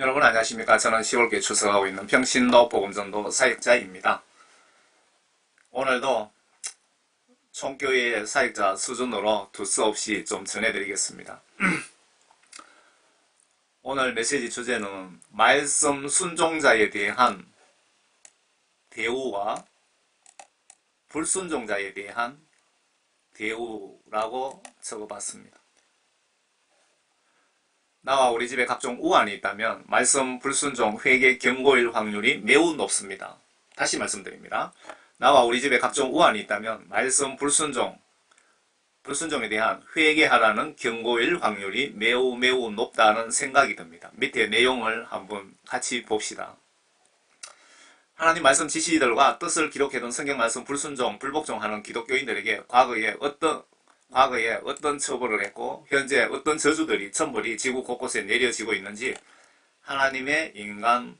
여러분 안녕하십니까. 저는 10월께 출석하고 있는 평신도 복음전도 사역자입니다. 오늘도 총교회의 사역자 수준으로 두서없이 좀 전해드리겠습니다. 오늘 메시지 주제는 말씀 순종자에 대한 대우와 불순종자에 대한 대우라고 적어봤습니다. 나와 우리 집에 각종 우환이 있다면 말씀 불순종 회개 경고일 확률이 매우 높습니다. 다시 말씀드립니다. 나와 우리 집에 각종 우환이 있다면 말씀 불순종 불순종에 대한 회개하라는 경고일 확률이 매우 매우 높다는 생각이 듭니다. 밑에 내용을 한번 같이 봅시다. 하나님 말씀 지시들과 뜻을 기록해둔 성경 말씀 불순종, 불복종하는 기독교인들에게 과거에 어떤 과거에 어떤 처벌을 했고 현재 어떤 저주들이 천벌이 지구 곳곳에 내려지고 있는지 하나님의 인간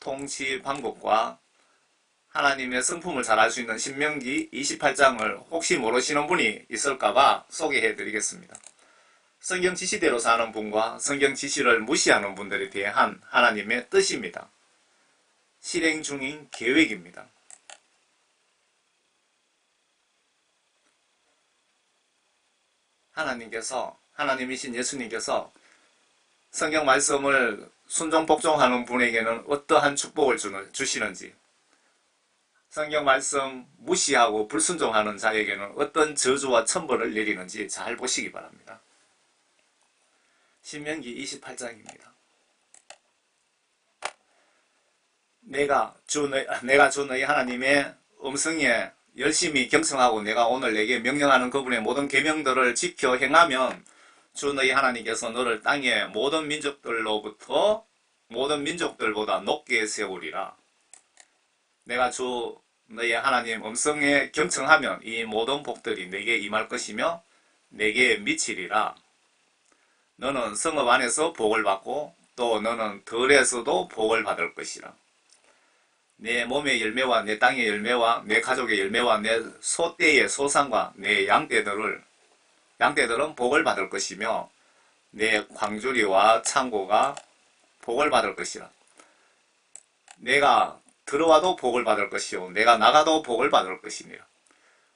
통치 방법과 하나님의 성품을 잘 알 수 있는 신명기 28장을 혹시 모르시는 분이 있을까봐 소개해 드리겠습니다. 성경 지시대로 사는 분과 성경 지시를 무시하는 분들에 대한 하나님의 뜻입니다. 실행 중인 계획입니다. 하나님께서 하나님이신 예수님께서 성경 말씀을 순종 복종하는 분에게는 어떠한 축복을 주는, 주시는지 성경 말씀 무시하고 불순종하는 자에게는 어떤 저주와 천벌을 내리는지 잘 보시기 바랍니다. 신명기 28장입니다. 내가 주 너희, 내가 주 너희 하나님의 음성에 열심히 경청하고 내가 오늘 내게 명령하는 그분의 모든 계명들을 지켜 행하면 주 너희 하나님께서 너를 땅의 모든 민족들로부터 모든 민족들보다 높게 세우리라. 내가 주 너희 하나님 음성에 경청하면 이 모든 복들이 내게 임할 것이며 내게 미치리라. 너는 성읍 안에서 복을 받고 또 너는 들에서도 복을 받을 것이라. 내 몸의 열매와 내 땅의 열매와 내 가족의 열매와 내 소떼의 소산과 내 양떼들을 양떼들은 복을 받을 것이며 내 광주리와 창고가 복을 받을 것이라. 내가 들어와도 복을 받을 것이요 내가 나가도 복을 받을 것이니라.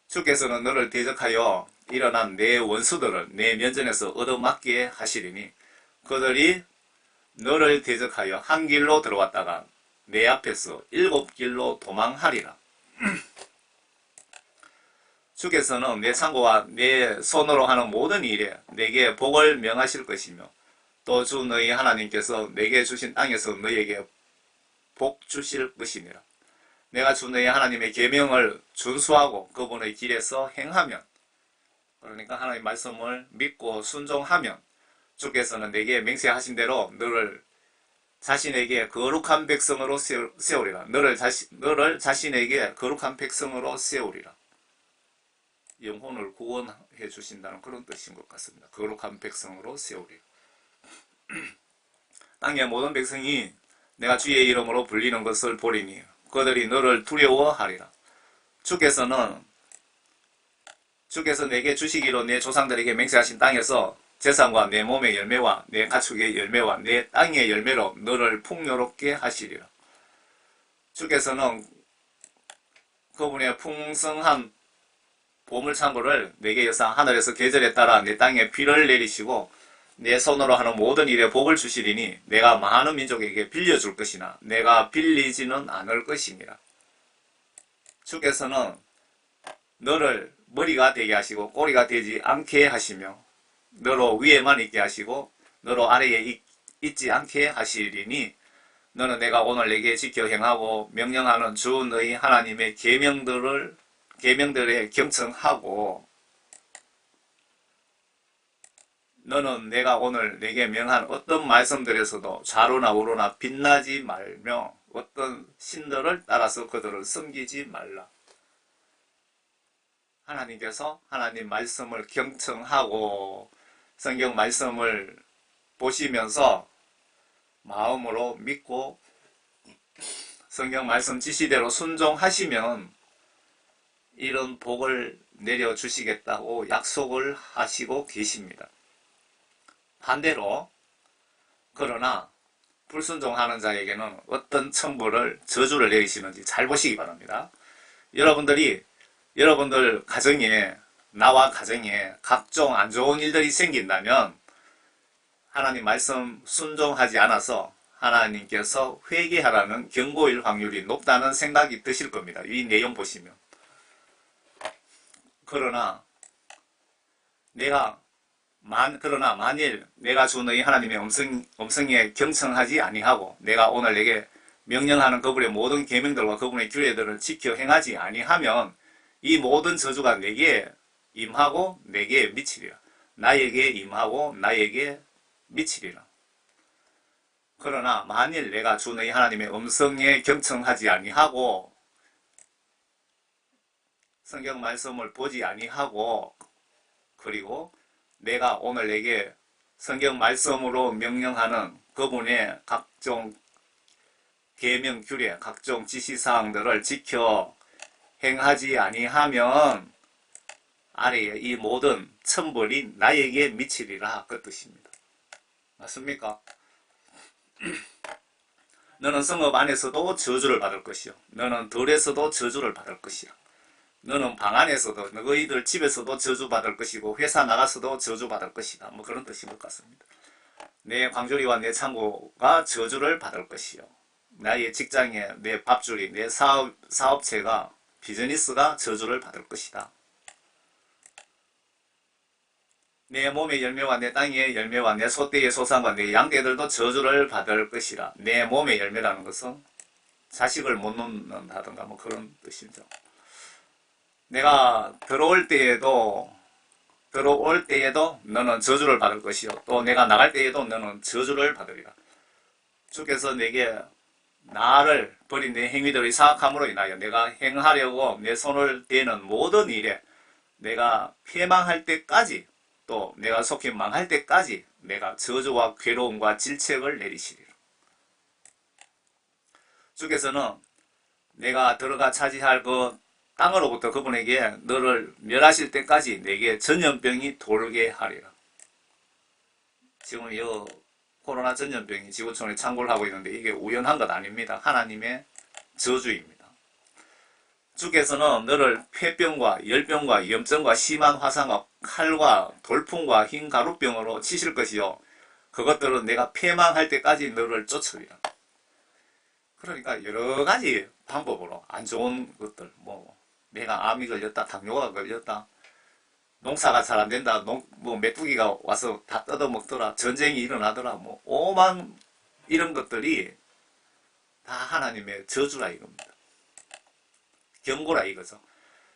주께서는 너를 대적하여 일어난 내 원수들을 내 면전에서 얻어맞게 하시리니 그들이 너를 대적하여 한 길로 들어왔다가 내 앞에서 일곱 길로 도망하리라. 주께서는 내 창고와 내 손으로 하는 모든 일에 내게 복을 명하실 것이며 또 주 너희 하나님께서 내게 주신 땅에서 너희에게 복 주실 것이니라. 내가 주 너희 하나님의 계명을 준수하고 그분의 길에서 행하면 그러니까 하나님 말씀을 믿고 순종하면 주께서는 내게 맹세하신 대로 너를 자신에게 거룩한 백성으로 세우리라. 너를 자신 너를 자신에게 거룩한 백성으로 세우리라. 영혼을 구원해 주신다는 그런 뜻인 것 같습니다. 거룩한 백성으로 세우리라. 땅의 모든 백성이 내가 주의 이름으로 불리는 것을 보리니 그들이 너를 두려워하리라. 주께서는 주께서 내게 주시기로 내 조상들에게 맹세하신 땅에서 재산과 내 몸의 열매와 내 가축의 열매와 내 땅의 열매로 너를 풍요롭게 하시리라. 주께서는 그분의 풍성한 보물창고를 내게 여사 하늘에서 계절에 따라 내 땅에 비를 내리시고 내 손으로 하는 모든 일에 복을 주시리니 내가 많은 민족에게 빌려줄 것이나 내가 빌리지는 않을 것입니다. 주께서는 너를 머리가 되게 하시고 꼬리가 되지 않게 하시며 너로 위에만 있게 하시고 너로 아래에 있, 있지 않게 하시리니 너는 내가 오늘 내게 지켜 행하고 명령하는 주 너희 하나님의 계명들을 계명들에 경청하고 너는 내가 오늘 내게 명한 어떤 말씀들에서도 좌로나 우로나 빛나지 말며 어떤 신들을 따라서 그들을 섬기지 말라. 하나님께서 하나님 말씀을 경청하고 성경 말씀을 보시면서 마음으로 믿고 성경 말씀 지시대로 순종하시면 이런 복을 내려주시겠다고 약속을 하시고 계십니다. 반대로 그러나 불순종하는 자에게는 어떤 천벌을 저주를 내리시는지 잘 보시기 바랍니다. 여러분들이 여러분들 가정에 나와 가정에 각종 안 좋은 일들이 생긴다면 하나님 말씀 순종하지 않아서 하나님께서 회개하라는 경고일 확률이 높다는 생각이 드실 겁니다. 이 내용 보시면. 그러나 내가 만 그러나 만일 내가 주 너희 하나님의 음성 음성에 경청하지 아니하고 내가 오늘 내게 명령하는 그분의 모든 계명들과 그분의 규례들을 지켜 행하지 아니하면 이 모든 저주가 내게 임하고 내게 미치리라. 나에게 임하고 나에게 미치리라. 그러나 만일 내가 주 너희 하나님의 음성에 경청하지 아니하고 성경 말씀을 보지 아니하고 그리고 내가 오늘 내게 성경 말씀으로 명령하는 그분의 각종 계명 규례, 각종 지시 사항들을 지켜 행하지 아니하면 아래에 이 모든 천벌이 나에게 미치리라 그 뜻입니다. 맞습니까? 너는 성읍 안에서도 저주를 받을 것이요. 너는 들에서도 저주를 받을 것이야. 너는 방 안에서도 너희들 집에서도 저주받을 것이고 회사 나가서도 저주받을 것이다. 뭐 그런 뜻인 것 같습니다. 내 광조리와 내 창고가 저주를 받을 것이요. 나의 직장에 내 밥줄이 내 사업 사업체가 비즈니스가 저주를 받을 것이다. 내 몸의 열매와 내 땅의 열매와 내 소떼의 소산과 내 양떼들도 저주를 받을 것이라. 내 몸의 열매라는 것은 자식을 못 놓는다든가 뭐 그런 뜻이죠. 내가 들어올 때에도 들어올 때에도 너는 저주를 받을 것이요 또 내가 나갈 때에도 너는 저주를 받으리라. 주께서 내게 나를 버린 내 행위들의 사악함으로 인하여 내가 행하려고 내 손을 대는 모든 일에 내가 패망할 때까지 또 내가 속히 망할 때까지 내가 저주와 괴로움과 질책을 내리시리라. 주께서는 내가 들어가 차지할 그 땅으로부터 그분에게 너를 멸하실 때까지 내게 전염병이 돌게 하리라. 지금 이 코로나 전염병이 지구촌에 창궐 하고 있는데 이게 우연한 것 아닙니다. 하나님의 저주입니다. 주께서는 너를 폐병과 열병과 염증과 심한 화상과 칼과 돌풍과 흰 가루병으로 치실 것이요. 그것들은 내가 폐망할 때까지 너를 쫓으리라. 그러니까 여러 가지 방법으로 안 좋은 것들, 뭐 내가 암이 걸렸다, 당뇨가 걸렸다, 농사가 잘 안 된다, 농, 뭐 메뚜기가 와서 다 뜯어먹더라, 전쟁이 일어나더라, 뭐 오만 이런 것들이 다 하나님의 저주라 이겁니다. 경고라 이거죠.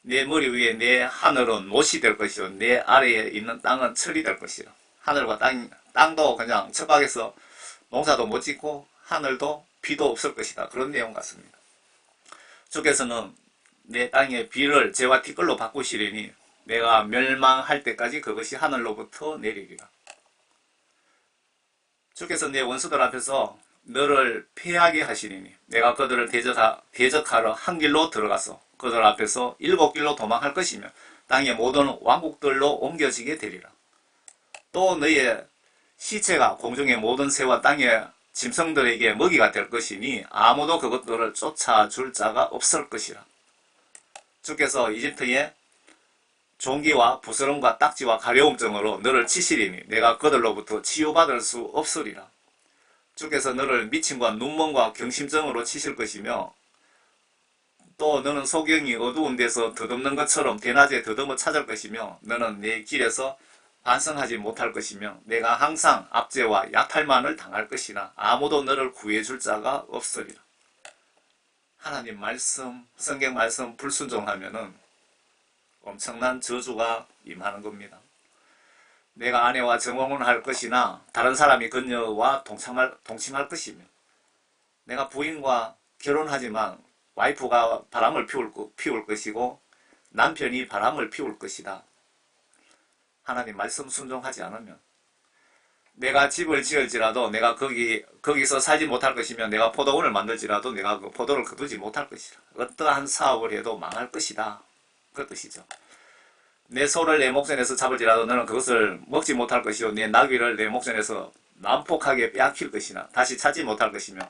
내 머리 위에 내 하늘은 못이 될 것이요, 내 아래에 있는 땅은 철이 될 것이요. 하늘과 땅, 땅도 그냥 처박에서 농사도 못 짓고 하늘도 비도 없을 것이다. 그런 내용 같습니다. 주께서는 내 땅의 비를 재와 티끌로 바꾸시리니 내가 멸망할 때까지 그것이 하늘로부터 내리리라. 주께서 내 원수들 앞에서 너를 패하게 하시리니 내가 그들을 대적하, 대적하러 한 길로 들어가서 그들 앞에서 일곱 길로 도망할 것이며 땅의 모든 왕국들로 옮겨지게 되리라. 또 너의 시체가 공중의 모든 새와 땅의 짐승들에게 먹이가 될 것이니 아무도 그것들을 쫓아줄 자가 없을 것이라. 주께서 이집트에 종기와 부스럼과 딱지와 가려움증으로 너를 치시리니 내가 그들로부터 치유받을 수 없으리라. 주께서 너를 미침과 눈먼과 경심증으로 치실 것이며 또 너는 소경이 어두운 데서 더듬는 것처럼 대낮에 더듬어 찾을 것이며 너는 내 길에서 반성하지 못할 것이며 내가 항상 압제와 약탈만을 당할 것이나 아무도 너를 구해줄 자가 없으리라. 하나님 말씀, 성경 말씀 불순종하면은 엄청난 저주가 임하는 겁니다. 내가 아내와 정혼을 할 것이나 다른 사람이 그녀와 동침할, 동침할 것이며 내가 부인과 결혼하지만 와이프가 바람을 피울, 거- 피울 것이고 남편이 바람을 피울 것이다. 하나님 말씀 순종하지 않으면 내가 집을 지을지라도 내가 거기 거기서 살지 못할 것이며 내가 포도원을 만들지라도 내가 그 포도를 거두지 못할 것이라. 어떠한 사업을 해도 망할 것이다. 그 뜻이죠 내 소를 내 목전에서 잡을지라도 너는 그것을 먹지 못할 것이요 내 나귀를 내 목전에서 난폭하게 빼앗길 것이나 다시 찾지 못할 것이며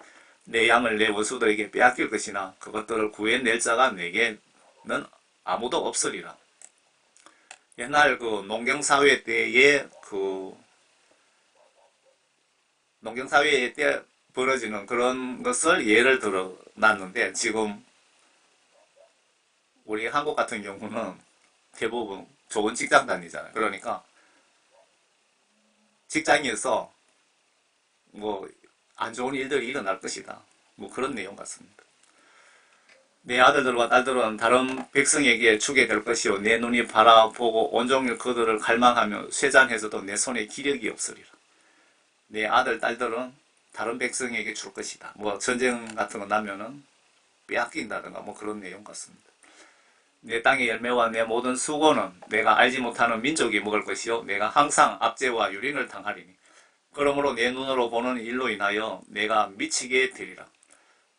내 양을 내 원수들에게 빼앗길 것이나 그것들을 구해낼 자가 내게는 아무도 없으리라. 옛날 그 농경사회 때의 그 농경사회 때 벌어지는 그런 것을 예를 들어 놨는데 지금 우리 한국 같은 경우는 대부분 좋은 직장 다니잖아요. 그러니까 직장에서 뭐 안 좋은 일들이 일어날 것이다. 뭐 그런 내용 같습니다. 내 아들들과 딸들은 다른 백성에게 주게 될 것이요 내 눈이 바라보고 온종일 그들을 갈망하며 쇠잔해서도 내 손에 기력이 없으리라. 내 아들 딸들은 다른 백성에게 줄 것이다. 뭐 전쟁 같은 거 나면은 빼앗긴다든가 뭐 그런 내용 같습니다. 내 땅의 열매와 내 모든 수고는 내가 알지 못하는 민족이 먹을 것이요 내가 항상 압제와 유린을 당하리니 그러므로 내 눈으로 보는 일로 인하여 내가 미치게 되리라.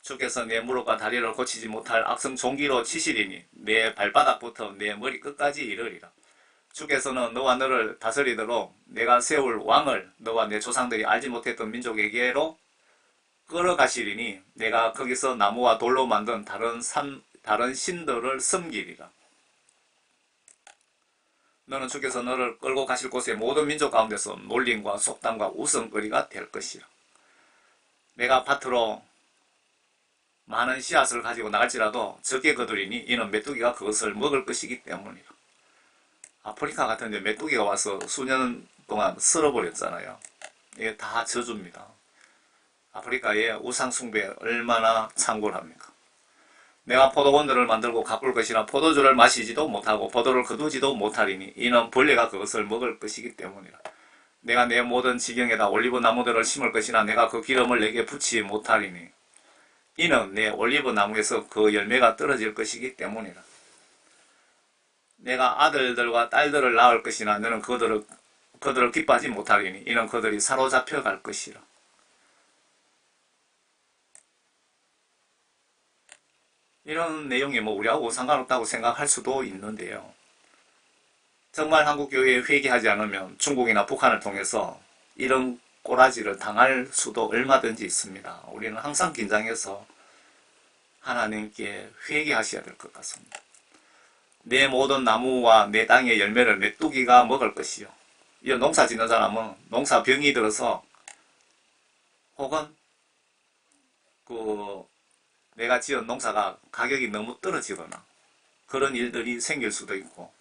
주께서 내 무릎과 다리를 고치지 못할 악성 종기로 치시리니 내 발바닥부터 내 머리 끝까지 이르리라. 주께서는 너와 너를 다스리도록 내가 세울 왕을 너와 내 조상들이 알지 못했던 민족에게로 끌어가시리니 내가 거기서 나무와 돌로 만든 다른 산 다른 신들을 섬기리라. 너는 주께서 너를 끌고 가실 곳의 모든 민족 가운데서 놀림과 속담과 웃음거리가 될 것이라. 내가 밭으로 많은 씨앗을 가지고 나갈지라도 적게 거두리니 이는 메뚜기가 그것을 먹을 것이기 때문이라. 아프리카 같은 데 메뚜기가 와서 수년 동안 쓸어버렸잖아요. 이게 다 저주입니다. 아프리카의 우상숭배 얼마나 창궐합니까? 내가 포도원들을 만들고 가꿀 것이나 포도주를 마시지도 못하고 포도를 거두지도 못하리니 이는 벌레가 그것을 먹을 것이기 때문이라. 내가 내 모든 지경에다 올리브 나무들을 심을 것이나 내가 그 기름을 내게 붙이지 못하리니 이는 내 올리브 나무에서 그 열매가 떨어질 것이기 때문이라. 내가 아들들과 딸들을 낳을 것이나 너는 그들을 그들을 기뻐하지 못하리니 이는 그들이 사로잡혀 갈 것이라. 이런 내용이 뭐 우리하고 상관없다고 생각할 수도 있는데요. 정말 한국 교회에 회개하지 않으면 중국이나 북한을 통해서 이런 꼬라지를 당할 수도 얼마든지 있습니다. 우리는 항상 긴장해서 하나님께 회개하셔야 될 것 같습니다. 내 모든 나무와 내 땅의 열매를 메뚜기가 먹을 것이요. 이 농사 짓는 사람은 농사 병이 들어서 혹은 그 내가 지은 농사가 가격이 너무 떨어지거나 그런 일들이 생길 수도 있고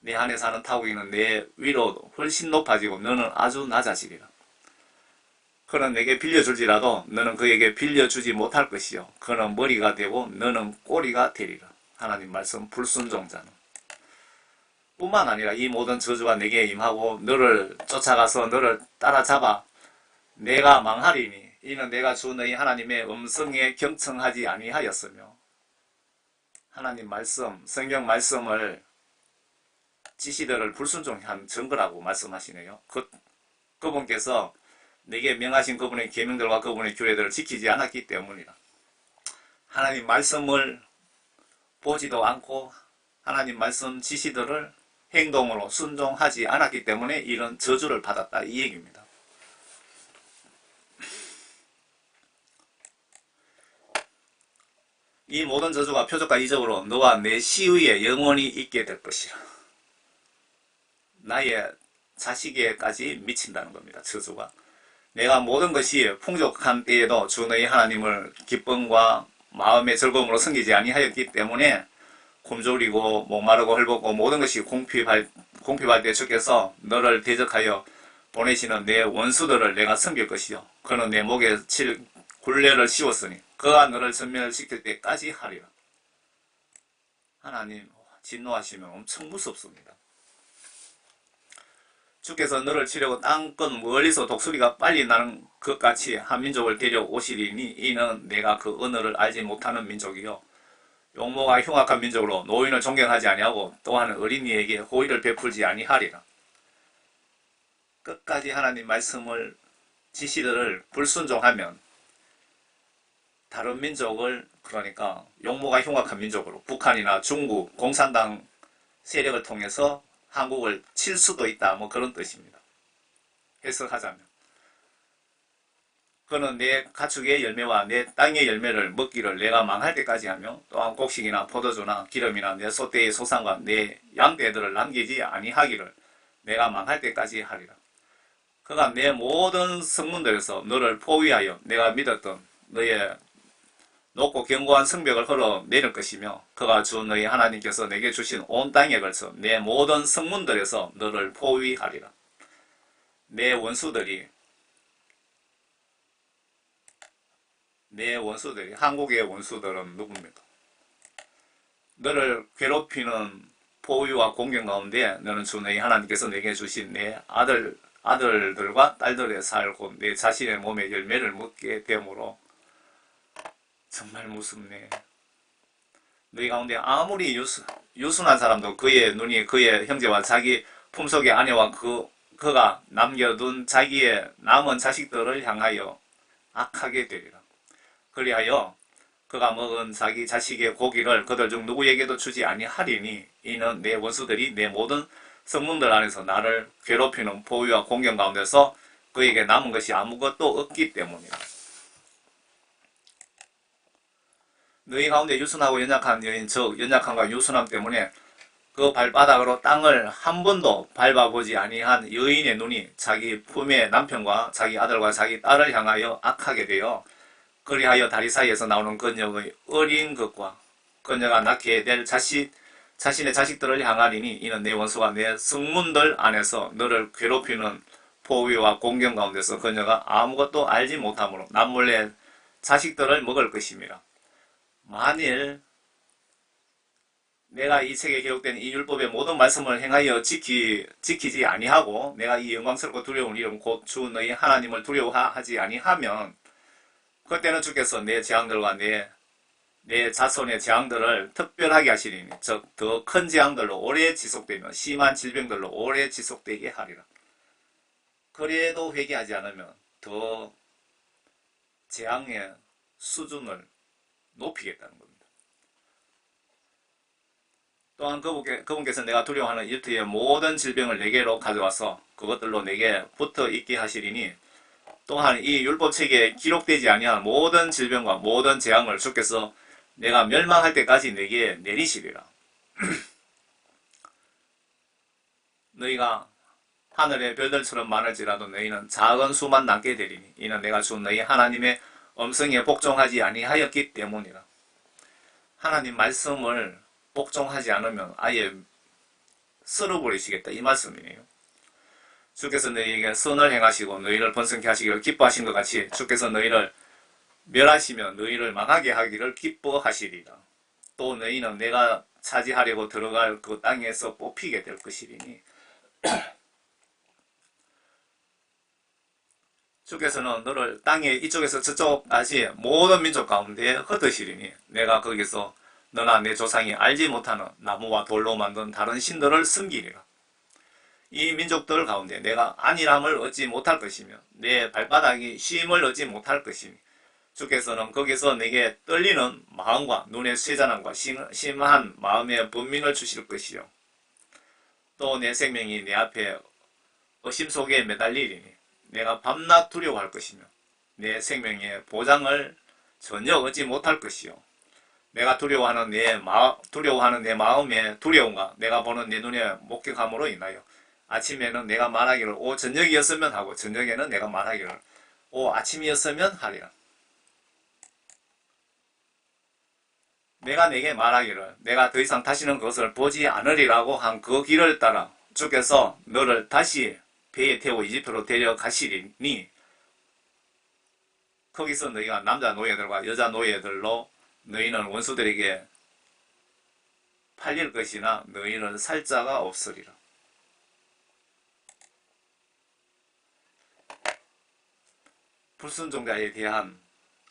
내 안에 사는 타국이는 내 위로 훨씬 높아지고 너는 아주 낮아지리라. 그는 내게 빌려줄지라도 너는 그에게 빌려주지 못할 것이요. 그는 머리가 되고 너는 꼬리가 되리라. 하나님 말씀 불순종자는. 뿐만 아니라 이 모든 저주가 내게 임하고 너를 쫓아가서 너를 따라잡아 내가 망하리니 이는 내가 주 너희 하나님의 음성에 경청하지 아니하였으며 하나님 말씀 성경 말씀을 지시들을 불순종한 증거라고 말씀하시네요. 그, 그분께서 내게 명하신 그분의 계명들과 그분의 규례들을 지키지 않았기 때문이라. 하나님 말씀을 보지도 않고 하나님 말씀 지시들을 행동으로 순종하지 않았기 때문에 이런 저주를 받았다 이 얘기입니다. 이 모든 저주가 표적과 이적으로 너와 내 시위에 영원히 있게 될 것이라. 나의 자식에까지 미친다는 겁니다. 저주가. 내가 모든 것이 풍족한 때에도 주 너희 하나님을 기쁨과 마음의 즐거움으로 섬기지 아니하였기 때문에 굶주리고 목마르고 헐벗고 모든 것이 공핍할, 공핍할 때 주께서 너를 대적하여 보내시는 내 원수들을 내가 섬길 것이요. 그는 내 목에 칠 굴레를 씌웠으니 그가 너를 전멸시킬 때까지 하리라. 하나님 진노하시면 엄청 무섭습니다. 주께서 너를 치려고 땅끝 멀리서 독수리가 빨리 나는 것 같이 한 민족을 데려오시리니 이는 내가 그 언어를 알지 못하는 민족이요 용모가 흉악한 민족으로 노인을 존경하지 아니하고 또한 어린이에게 호의를 베풀지 아니하리라. 끝까지 하나님 말씀을 지시들을 불순종하면 다른 민족을 그러니까 용모가 흉악한 민족으로 북한이나 중국 공산당 세력을 통해서 한국을 칠 수도 있다. 뭐 그런 뜻입니다. 해석하자면. 그는 내 가축의 열매와 내 땅의 열매를 먹기를 내가 망할 때까지 하며 또한 곡식이나 포도주나 기름이나 내 소떼의 소산과 내 양떼들을 남기지 아니하기를 내가 망할 때까지 하리라. 그가 내 모든 성문들에서 너를 포위하여 내가 믿었던 너의 높고 견고한 성벽을 흘러 내릴 것이며 그가 주 너희 하나님께서 내게 주신 온 땅에 걸쳐 내 모든 성문들에서 너를 포위하리라. 내 원수들이 내 원수들이 한국의 원수들은 누굽니까? 너를 괴롭히는 포위와 공경 가운데 너는 주 너희 하나님께서 내게 주신 내 아들 아들들과 딸들의 살고 내 자신의 몸의 열매를 먹게 되므로 정말 무섭네. 너희 가운데 아무리 유수, 유순한 사람도 그의 눈이 그의 형제와 자기 품속의 아내와 그 그가 남겨둔 자기의 남은 자식들을 향하여 악하게 되리라. 그리하여 그가 먹은 자기 자식의 고기를 그들 중 누구에게도 주지 아니하리니 이는 내 원수들이 내 모든 성문들 안에서 나를 괴롭히는 보위와 공경 가운데서 그에게 남은 것이 아무것도 없기 때문이다. 너희 가운데 유순하고 연약한 여인 즉 연약함과 유순함 때문에 그 발바닥으로 땅을 한 번도 밟아보지 아니한 여인의 눈이 자기 품의 남편과 자기 아들과 자기 딸을 향하여 악하게 되어 그리하여 다리 사이에서 나오는 그녀의 어린 것과 그녀가 낳게 될 자식 자신의 자식들을 향하리니 이는 내 원수가 내 성문들 안에서 너를 괴롭히는 포위와 공경 가운데서 그녀가 아무것도 알지 못하므로 남몰래 자식들을 먹을 것입니다. 만일 내가 이 책에 기록된 이 율법의 모든 말씀을 행하여 지키, 지키지 아니하고 내가 이 영광스럽고 두려운 이름 곧 주 너희 하나님을 두려워하지 아니하면 그때는 주께서 내 재앙들과 내, 내 자손의 재앙들을 특별하게 하시리니 즉 더 큰 재앙들로 오래 지속되며 심한 질병들로 오래 지속되게 하리라. 그래도 회개하지 않으면 더 재앙의 수준을 높이겠다는 겁니다. 또한 그분께, 그분께서 내가 두려워하는 이집트의 모든 질병을 내게로 가져와서 그것들로 내게 붙어 있게 하시리니 또한 이 율법책에 기록되지 아니한 모든 질병과 모든 재앙을 주께서 내가 멸망할 때까지 내게 내리시리라. 너희가 하늘의 별들처럼 많을지라도 너희는 작은 수만 남게 되리니 이는 내가 준 너희 하나님의 음성에 복종하지 아니하였기 때문이라. 하나님 말씀을 복종하지 않으면 아예 썰어버리시겠다 이 말씀이에요. 주께서 너희에게 선을 행하시고 너희를 번성케 하시기를 기뻐하신 것 같이 주께서 너희를 멸하시며 너희를 망하게 하기를 기뻐하시리라. 또 너희는 내가 차지하려고 들어갈 그 땅에서 뽑히게 될 것이리니 주께서는 너를 땅에 이쪽에서 저쪽 까지 모든 민족 가운데 흩으시리니 내가 거기서 너나 내 조상이 알지 못하는 나무와 돌로 만든 다른 신들을 섬기리라. 이 민족들 가운데 내가 안일함을 얻지 못할 것이며 내 발바닥이 쉼을 얻지 못할 것이니 주께서는 거기서 내게 떨리는 마음과 눈의 쇠잔함과 심한 마음의 분민을 주실 것이요 또 내 생명이 내 앞에 의심 속에 매달리리니 내가 밤낮 두려워할 것이며 내 생명의 보장을 전혀 얻지 못할 것이요 내가 두려워하는 내 마, 두려워하는 내 마음의 두려움과 내가 보는 내 눈의 목격함으로 인하여 아침에는 내가 말하기를 오 저녁이었으면 하고 저녁에는 내가 말하기를 오 아침이었으면 하리라. 내가 내게 말하기를 내가 더 이상 다시는 그것을 보지 않으리라고 한 그 길을 따라 주께서 너를 다시 배에 태워 이집트로 데려가시리니 거기서 너희가 남자 노예들과 여자 노예들로 너희는 원수들에게 팔릴 것이나 너희는 살 자가 없으리라. 불순종자에 대한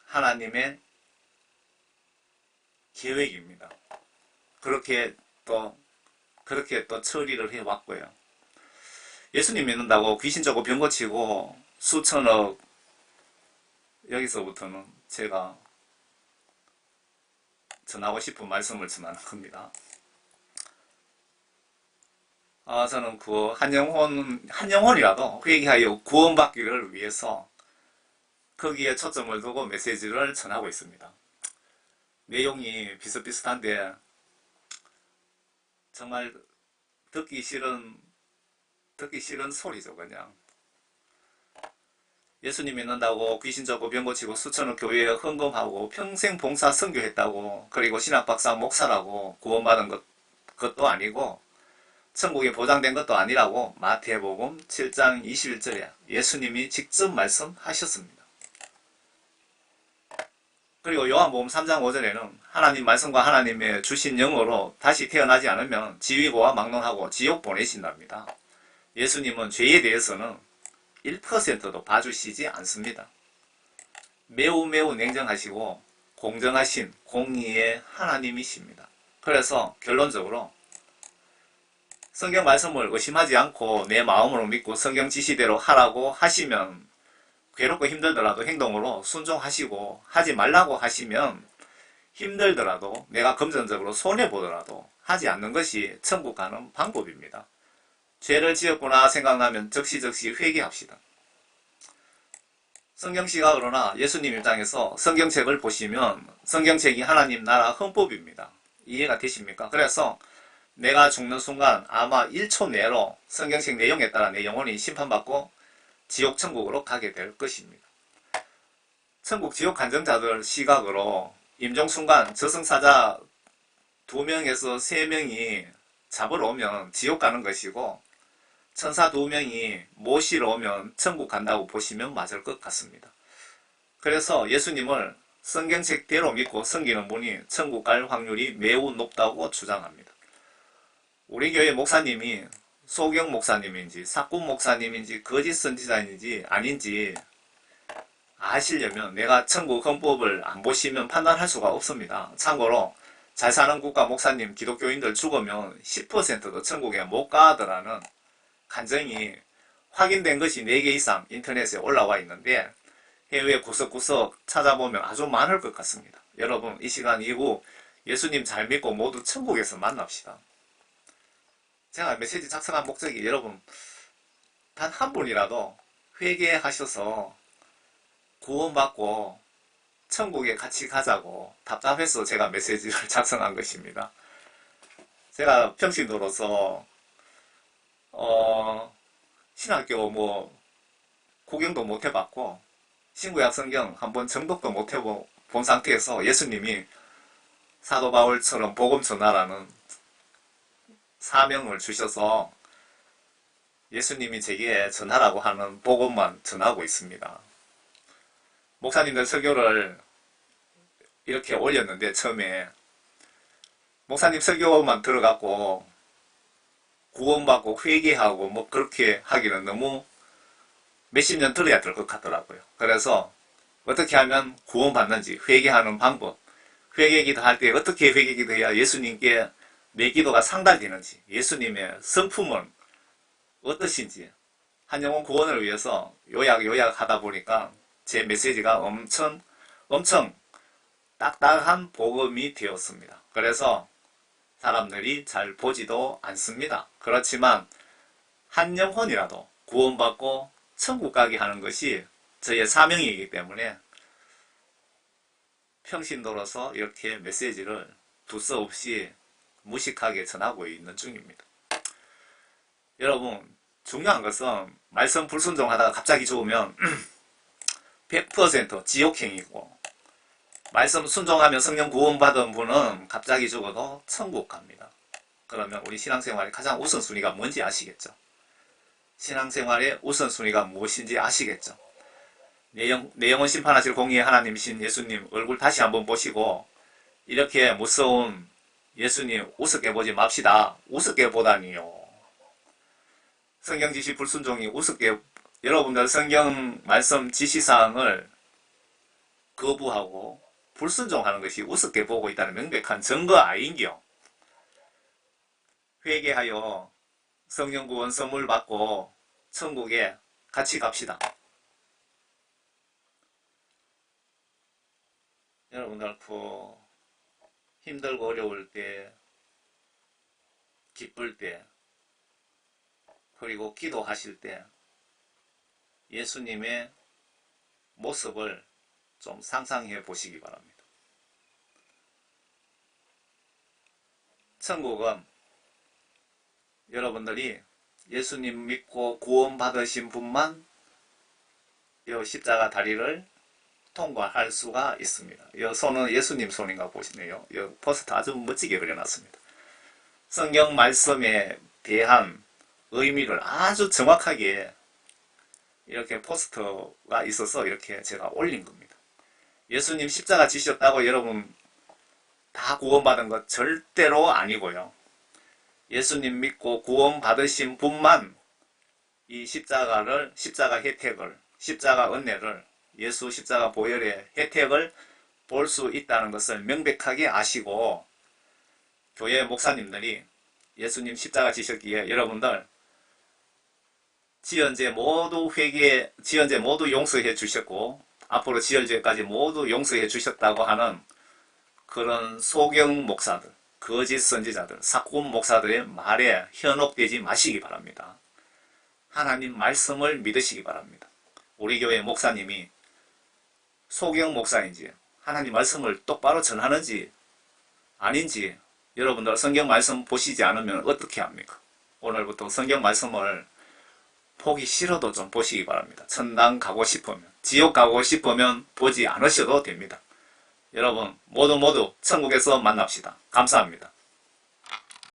하나님의 계획입니다. 그렇게 또 그렇게 또 처리를 해왔고요. 예수님 믿는다고 귀신 잡고 병 고치고 수천억 여기서부터는 제가 전하고 싶은 말씀을 전하는 겁니다. 아, 저는 그 한 영혼, 한 영혼이라도 회개하여 구원받기를 위해서 거기에 초점을 두고 메시지를 전하고 있습니다. 내용이 비슷비슷한데 정말 듣기 싫은 듣기 싫은 소리죠 그냥 예수님 믿는다고 귀신 잡고 병 고치고 수천억 교회에 헌금하고 평생 봉사 선교했다고 그리고 신학 박사 목사라고 구원받은 것, 것도 아니고 천국에 보장된 것도 아니라고 마태복음 7장 21절에 예수님이 직접 말씀하셨습니다. 그리고 요한복음 3장 5절에는 하나님 말씀과 하나님의 주신 영으로 다시 태어나지 않으면 지위고와 막론하고 지옥 보내신답니다. 예수님은 죄에 대해서는 1%도 봐주시지 않습니다. 매우 매우 냉정하시고 공정하신 공의의 하나님이십니다. 그래서 결론적으로 성경 말씀을 의심하지 않고 내 마음으로 믿고 성경 지시대로 하라고 하시면 괴롭고 힘들더라도 행동으로 순종하시고 하지 말라고 하시면 힘들더라도 내가 금전적으로 손해보더라도 하지 않는 것이 천국 가는 방법입니다. 죄를 지었구나 생각나면 적시적시 회개합시다. 성경 시각으로나 예수님 입장에서 성경책을 보시면 성경책이 하나님 나라 헌법입니다. 이해가 되십니까? 그래서 내가 죽는 순간 아마 1초 내로 성경책 내용에 따라 내 영혼이 심판받고 지옥 천국으로 가게 될 것입니다. 천국 지옥 간정자들 시각으로 임종 순간 저승사자 두 명에서 세 명이 잡으러 오면 지옥 가는 것이고 천사 두 명이 모시러 오면 천국 간다고 보시면 맞을 것 같습니다. 그래서 예수님을 성경책대로 믿고 섬기는 분이 천국 갈 확률이 매우 높다고 주장합니다. 우리 교회 목사님이 소경 목사님인지 사꾼 목사님인지 거짓 선지자인지 아닌지 아시려면 내가 천국 헌법을 안 보시면 판단할 수가 없습니다. 참고로 잘 사는 국가 목사님 기독교인들 죽으면 10%도 천국에 못 가더라는 간증이 확인된 것이 4개 이상 인터넷에 올라와 있는데 해외 구석구석 찾아보면 아주 많을 것 같습니다. 여러분 이 시간 이후 예수님 잘 믿고 모두 천국에서 만납시다. 제가 메시지 작성한 목적이 여러분 단 한 분이라도 회개하셔서 구원받고 천국에 같이 가자고 답답해서 제가 메시지를 작성한 것입니다. 제가 평신도로서 어, 신학교 뭐 구경도 못 해봤고 신구약 성경 한번 정독도 못 해본 상태에서 예수님이 사도 바울처럼 복음 전하라는 사명을 주셔서 예수님이 제게 전하라고 하는 복음만 전하고 있습니다. 목사님들 설교를 이렇게 올렸는데 처음에 목사님 설교만 들어갔고 구원받고 회개하고 뭐 그렇게 하기는 너무 몇십 년 들어야 될 것 같더라고요. 그래서 어떻게 하면 구원받는지 회개하는 방법, 회개기도 할 때 어떻게 회개기도해야 예수님께 내 기도가 상달되는지, 예수님의 성품은 어떠신지, 한 영혼 구원을 위해서 요약 요약 하다 보니까 제 메시지가 엄청 엄청 딱딱한 복음이 되었습니다. 그래서 사람들이 잘 보지도 않습니다. 그렇지만 한 영혼이라도 구원받고 천국 가게 하는 것이 저의 사명이기 때문에 평신도로서 이렇게 메시지를 두서없이 무식하게 전하고 있는 중입니다. 여러분 중요한 것은 말씀 불순종하다가 갑자기 죽으면 100% 지옥행이고 말씀 순종하며 성령 구원받은 분은 갑자기 죽어도 천국 갑니다. 그러면 우리 신앙생활의 가장 우선순위가 뭔지 아시겠죠? 신앙생활의 우선순위가 무엇인지 아시겠죠? 내, 영, 내 영혼 심판하실 공의의 하나님이신 예수님 얼굴 다시 한번 보시고 이렇게 무서운 예수님 우습게 보지 맙시다. 우습게 보다니요. 성경 지시 불순종이 우습게 여러분들 성경 말씀 지시사항을 거부하고 불순종하는 것이 우습게 보고 있다는 명백한 증거 아닌겨. 회개하여 성령 구원 선물 받고 천국에 같이 갑시다. 여러분들 그 힘들고 어려울 때 기쁠 때 그리고 기도하실 때 예수님의 모습을 좀 상상해 보시기 바랍니다. 천국은 여러분들이 예수님 믿고 구원받으신 분만 이 십자가 다리를 통과할 수가 있습니다. 이 손은 예수님 손인가 보시네요. 이 포스트 아주 멋지게 그려놨습니다. 성경 말씀에 대한 의미를 아주 정확하게 이렇게 포스터가 있어서 이렇게 제가 올린 겁니다. 예수님 십자가 지셨다고 여러분 다 구원받은 것 절대로 아니고요. 예수님 믿고 구원받으신 분만 이 십자가를, 십자가 혜택을, 십자가 은혜를, 예수 십자가 보혈의 혜택을 볼 수 있다는 것을 명백하게 아시고, 교회 목사님들이 예수님 십자가 지셨기에 여러분들 지연죄 모두 회개, 지연죄 모두 용서해 주셨고, 앞으로 지연죄까지 모두 용서해 주셨다고 하는 그런 소경 목사들, 거짓 선지자들, 사꾼 목사들의 말에 현혹되지 마시기 바랍니다. 하나님 말씀을 믿으시기 바랍니다. 우리 교회 목사님이 소경 목사인지 하나님 말씀을 똑바로 전하는지 아닌지 여러분들 성경 말씀 보시지 않으면 어떻게 합니까? 오늘부터 성경 말씀을 보기 싫어도 좀 보시기 바랍니다. 천당 가고 싶으면, 지옥 가고 싶으면 보지 않으셔도 됩니다. 여러분 모두 모두 천국에서 만납시다. 감사합니다.